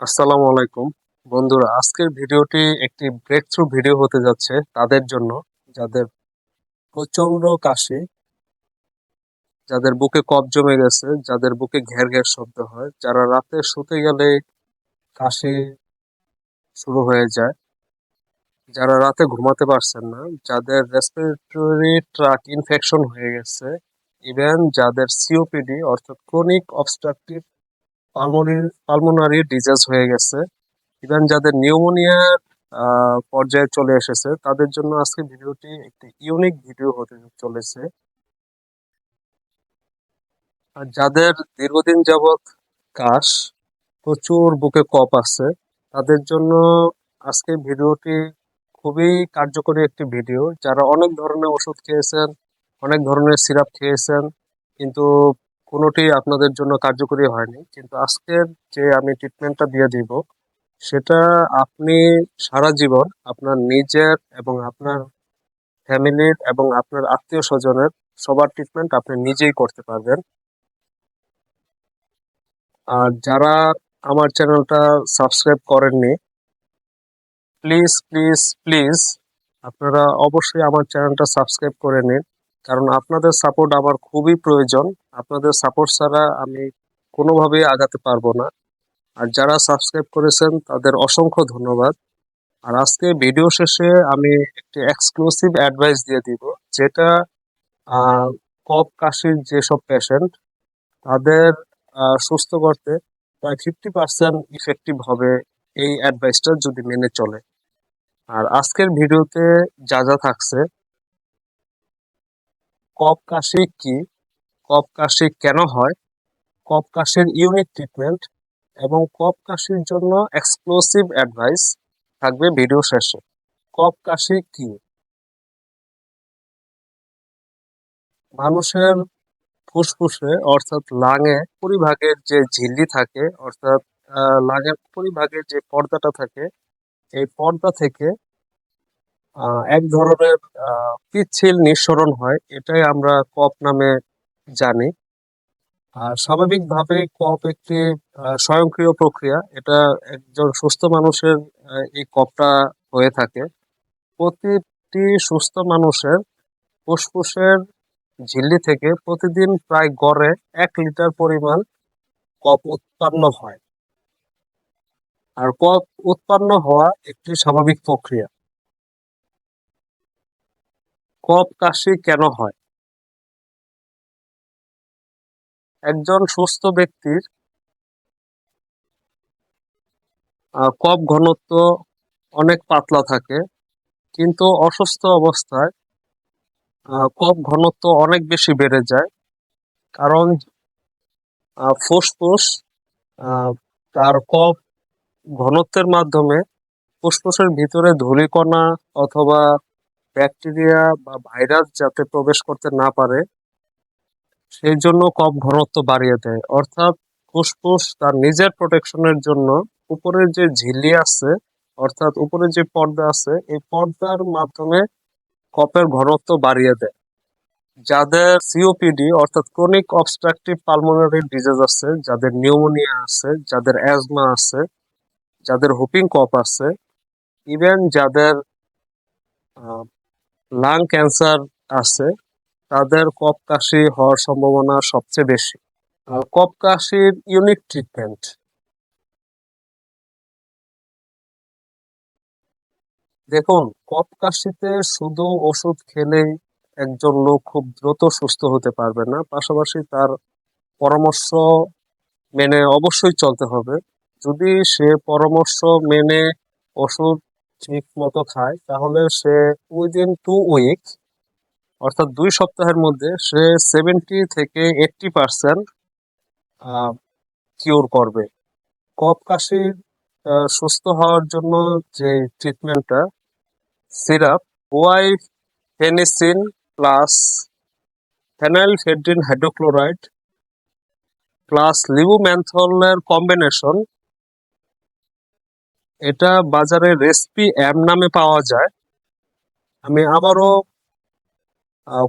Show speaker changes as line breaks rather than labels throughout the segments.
আসসালামু আলাইকুম। বন্ধুরা, আজকের ভিডিওটি একটি ব্রেক থ্রু ভিডিও হতে যাচ্ছে তাদের জন্য। যাদের প্রচণ্ড কাশি, যাদের বুকে কফ জমে গেছে, যাদের বুকে ঘের ঘের শব্দ হয়, যারা রাতে শুতে গেলে কাশি শুরু হয়ে যায়, যারা রাতে ঘুমাতে পারছেন না, যাদের রেসপিরেটরি ট্রাক ইনফেকশন হয়ে গেছে ইভেন যাদের সিওপিডি অর্থাৎ ক্রনিক অবস্ট্রাকটিভ পালমোনারি ডিজিজ হয়ে গেছে। ইভেন যাদের নিউমোনিয়ার পর্যায়ে চলে এসেছে, তাদের জন্য আজকে ভিডিওটি একটি ইউনিক ভিডিও হতে চলেছে। আর যাদের দীর্ঘদিন যাবৎ কাশ, প্রচুর বুকে কপ আছে, তাদের জন্য আজকে ভিডিওটি খুবই কার্যকরী একটি ভিডিও যারা অনেক ধরনের ওষুধ খেয়েছেন, অনেক ধরনের সিরাপ খেয়েছেন, কিন্তু কোনোটি আপনাদের জন্য কার্যকরী হয়নি, কিন্তু আজকের যে আমি ট্রিটমেন্টটা দিয়ে দিব, সেটা আপনি সারা জীবন আপনার নিজের এবং আপনার ফ্যামিলির এবং আপনার আত্মীয় স্বজনের সবার ট্রিটমেন্ট আপনি নিজেই করতে পারবেন। আর যারা আমার চ্যানেলটা সাবস্ক্রাইব করেননি প্লিজ প্লিজ প্লিজ আপনারা অবশ্যই আমার চ্যানেলটা সাবস্ক্রাইব করে নিন, কারণ আপনাদের সাপোর্ট আমার খুবই প্রয়োজন। আপনাদের সাপোর্ট ছাড়া আমি কোনোভাবেই আগাতে পারব না। আর যারা সাবস্ক্রাইব করেছেন, তাদের অসংখ্য ধন্যবাদ। আর আজকে ভিডিও শেষে আমি একটি এক্সক্লুসিভ অ্যাডভাইস দিয়ে দিব, যেটা কফ কাশির যেসব পেশেন্ট তাদের সুস্থ করতে প্রায় ফিফটি পার্সেন্ট ইফেক্টিভ হবে এই অ্যাডভাইসটা যদি মেনে চলে। আর আজকের ভিডিওতে যা যা থাকছে কফ কাশি কি কফ কাশি কেন হয়? কফ কাশির ইউনিক ট্রিটমেন্ট এবং কফ কাশির জন্য এক্সক্লুসিভ অ্যাডভাইস থাকবে ভিডিও শেষে। কফ কাশি কি? মানুষের ফুসফুসে, অর্থাৎ লাঙে পরিভাগের যে ঝিল্লি থাকে, অর্থাৎ লাঙের পরিভাগের যে পর্দাটা থাকে, এই পর্দা থেকে এক ধরনের পিচ্ছিল নিঃসরণ হয়। এটাই আমরা কফ নামে জানি। আর স্বাভাবিকভাবে কফ একটি স্বয়ংক্রিয় প্রক্রিয়া। এটা একজন সুস্থ মানুষের এই কফটা হয়ে থাকে। প্রতিটি সুস্থ মানুষের ফুসফুসের ঝিল্লি থেকে প্রতিদিন প্রায় গড়ে এক লিটার পরিমাণ কপ উৎপন্ন হয়। আর কপ উৎপন্ন হওয়া একটি স্বাভাবিক প্রক্রিয়া। কফ কাশি কেন হয়? একজন সুস্থ ব্যক্তির কফ ঘনত্ব অনেক পাতলা থাকে, কিন্তু অসুস্থ অবস্থায় কফ ঘনত্ব অনেক বেশি বেড়ে যায়, কারণ ফুসফুস তার কফ ঘনত্বের মাধ্যমে ফুসফুসের ভিতরে ধূলিকণা অথবা ব্যাকটেরিয়া বা ভাইরাস যাতে প্রবেশ করতে না পারে সেই জন্য কফ ঘনত্ব বাড়িয়ে দেয়। অর্থাৎ ফুসফুস তার নিজের প্রোটেকশনের জন্য উপরের যে ঝিল্লি আছে, অর্থাৎ উপরে যে পর্দা আছে, এই পর্দার মাধ্যমে কপের ঘনত্ব বাড়িয়ে দেয়। যাদের সিওপিডি অর্থাৎ ক্রনিক অবস্ট্রাকটিভ পালমোনারি ডিজিজ আছে, যাদের নিউমোনিয়া আছে, যাদের অ্যাজমা আছে, যাদের হুপিং কপ আছে ইভেন যাদের লাং ক্যান্সার আছে তাদের কফ কাশি হওয়ার সম্ভাবনা সবচেয়ে বেশি। কফ কাশির ইউনিক ট্রিটমেন্ট দেখুন, কফ কাশিতে শুধু ওষুধ খেলেই একজন লোক খুব দ্রুত সুস্থ হতে পারবে না, পাশাপাশি তার পরামর্শ মেনে অবশ্যই চলতে হবে। যদি সে পরামর্শ মেনে ওষুধ ঠিক মতো খায়, তাহলে সে উইদিন টু উইক অর্থাৎ দুই সপ্তাহের মধ্যে সে সেভেন্টি থেকে এইটটি পার্সেন্ট কিওর করবে। কফ কাশির সুস্থ হওয়ার জন্য যে ট্রিটমেন্টটা syrup guaifenesin plus phenylephrine hydrochloride plus লিবুম্যানথলের combination এটা বাজারে রেসপি এম নামে পাওয়া যায়। আমি আবারও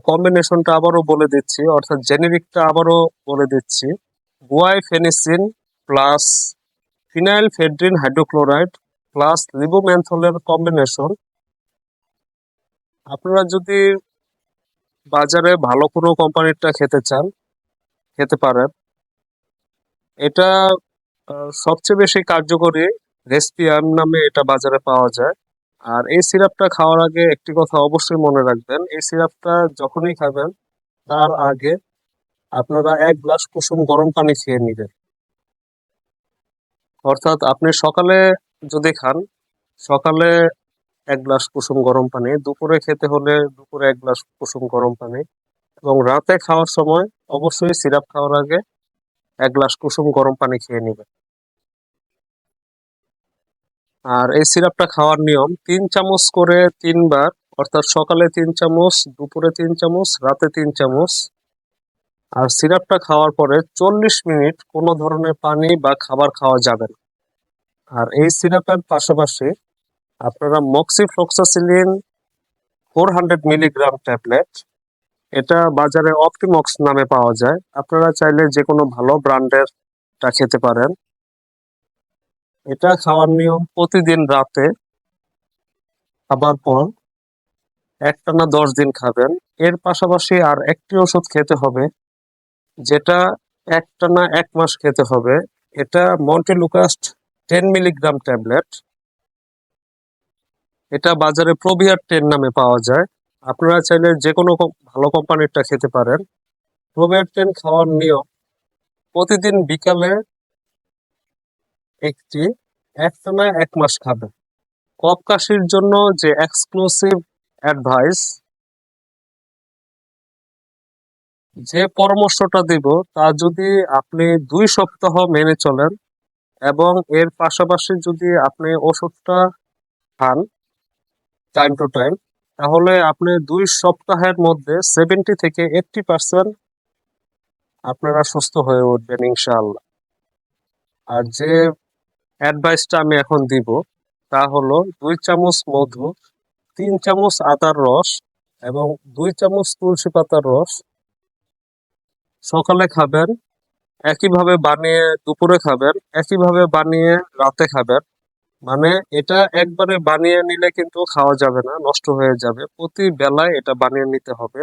কম্বিনেশনটা আবারও বলে দিচ্ছি, অর্থাৎ জেনেরিকটা আবারও বলে দিচ্ছি। Guaifenesin plus phenylephrine hydrochloride plus লিবোম্যান্থলের combination আপনারা যদি বাজারে ভালো কোনো কোম্পানিরটা খেতে চান, খেতে পারেন। এটা সবচেয়ে বেশি কার্যকরী রেসপিয়াম নামে এটা বাজারে পাওয়া যায়। আর এই সিরাপটা খাওয়ার আগে একটি কথা অবশ্যই মনে রাখবেন, এই সিরাপটা যখনই খাবেন, তার আগে আপনারা এক গ্লাস কুসুম গরম পানি খেয়ে নেবেন। অর্থাৎ আপনি সকালে যদি খান, সকালে এক গ্লাস কুসুম গরম পানি, দুপুরে খেতে হলে দুপুরে এক গ্লাস কুসুম গরম পানি এবং রাতে খাওয়ার সময় অবশ্যই সিরাপ খাওয়ার আগে এক গ্লাস কুসুম গরম পানি খেয়ে নেবেন। আর এই সিরাপটা খাওয়ার নিয়ম, তিন চামচ করে তিনবার, অর্থাৎ সকালে তিন চামচ, দুপুরে তিন চামচ, রাতে তিন চামচ। আর সিরাপটা খাওয়ার পরে চল্লিশ মিনিট কোনো ধরনের পানি বা খাবার খাওয়া যাবে না। আর এই সিরাপের পাশাপাশি আপনারা moxi moxifloxacin four hundred milligram tablet, এটা বাজারে অপটিমক্স নামে পাওয়া যায়। আপনারা চাইলে যে কোনো ভালো ব্র্যান্ডের টা খেতে পারেন। এটা খাওয়ার নিয়ম প্রতিদিন রাতে খাবার পর একটানা দশ দিন খাবেন। এর পাশাপাশি আর একটি ওষুধ খেতে হবে, যেটা একটানা এক মাস খেতে হবে। এটা মন্টেলুকাস্ট টেন মিলিগ্রাম ট্যাবলেট এটা বাজারে প্রোবিয়ার টেন নামে পাওয়া যায়। আপনারা চাইলে যে কোনো ভালো কোম্পানিরটা খেতে পারেন। প্রোবিয়ার টেন খাওয়ার নিয়ম, প্রতিদিন বিকালে একটি একটানা এক মাস খাবেন কফ কাশির জন্য যে এক্সক্লুসিভ অ্যাডভাইস যে পরামর্শটা দিব, তা যদি আপনি দুই সপ্তাহ মেনে চলেন এবং এর পাশাপাশি যদি আপনি ওষুধটা খান টাইম টু টাইম তাহলে আপনি দুই সপ্তাহের মধ্যে সেভেন্টি থেকে এইটটি পার্সেন্ট আপনারা সুস্থ হয়ে উঠবেন ইনশাল্লাহ আর যে অ্যাডভাইসটা আমি এখন দিব। তা হলো, দুই চামচ মধু, তিন চামচ আদার রস এবং দুই চামচ তুলসী পাতার রস। সকালে খাবেন, একইভাবে বানিয়ে দুপুরে খাবেন, একইভাবে বানিয়ে রাতে খাবেন। মানে এটা একবারে বানিয়ে নিলে কিন্তু খাওয়া যাবে না, নষ্ট হয়ে যাবে। প্রতি বেলায় এটা বানিয়ে নিতে হবে।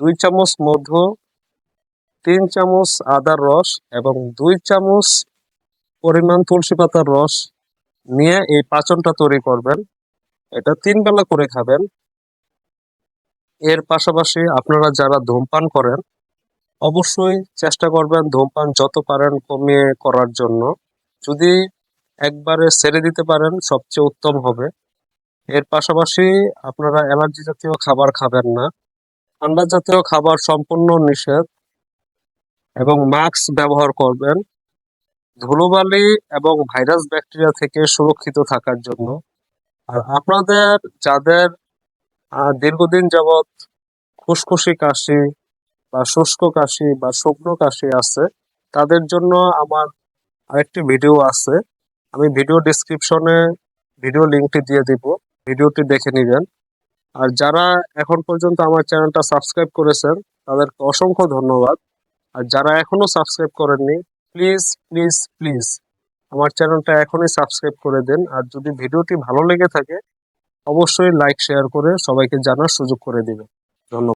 দুই চামচ মধু, তিন চামচ আদার রস এবং দুই চামচ পরিমাণ তুলসী পাতার রস নিয়ে এই পাচনটা তৈরি করবেন। এটা তিন বেলা করে খাবেন। এর পাশাপাশি আপনারা যারা ধূমপান করেন, অবশ্যই চেষ্টা করবেন ধূমপান যত পারেন কমিয়ে করার জন্য। যদি একবারে ছেড়ে দিতে পারেন, সবচেয়ে উত্তম হবে। এর পাশাপাশি আপনারা অ্যালার্জি জাতীয় খাবার খাবেন না। ঠান্ডা জাতীয় খাবার সম্পূর্ণ নিষেধ এবং মাস্ক ব্যবহার করবেন। ধুলোবালি এবং ভাইরাস ব্যাকটেরিয়া থেকে সুরক্ষিত থাকার জন্য। আর আপনাদের, যাদের দীর্ঘদিন যাবৎ খুসখুসি কাশি বা শুষ্ক কাশি বা শুকনো কাশি আছে, তাদের জন্য আমার আরেকটি ভিডিও আছে। আমি ভিডিও ডিসক্রিপশনে ভিডিও লিঙ্কটি দিয়ে দিব। ভিডিওটি দেখে নেবেন। আর যারা এখন পর্যন্ত আমার চ্যানেলটা সাবস্ক্রাইব করেছেন, তাদেরকে অসংখ্য ধন্যবাদ। আর যারা এখনও সাবস্ক্রাইব করেননি প্লিজ প্লিজ প্লিজ, আমার চ্যানেলটা এখনই সাবস্ক্রাইব করে দেন। আর যদি ভিডিওটি ভালো লেগে থাকে, অবশ্যই লাইক, শেয়ার করে সবাইকে জানার সুযোগ করে দিবেন।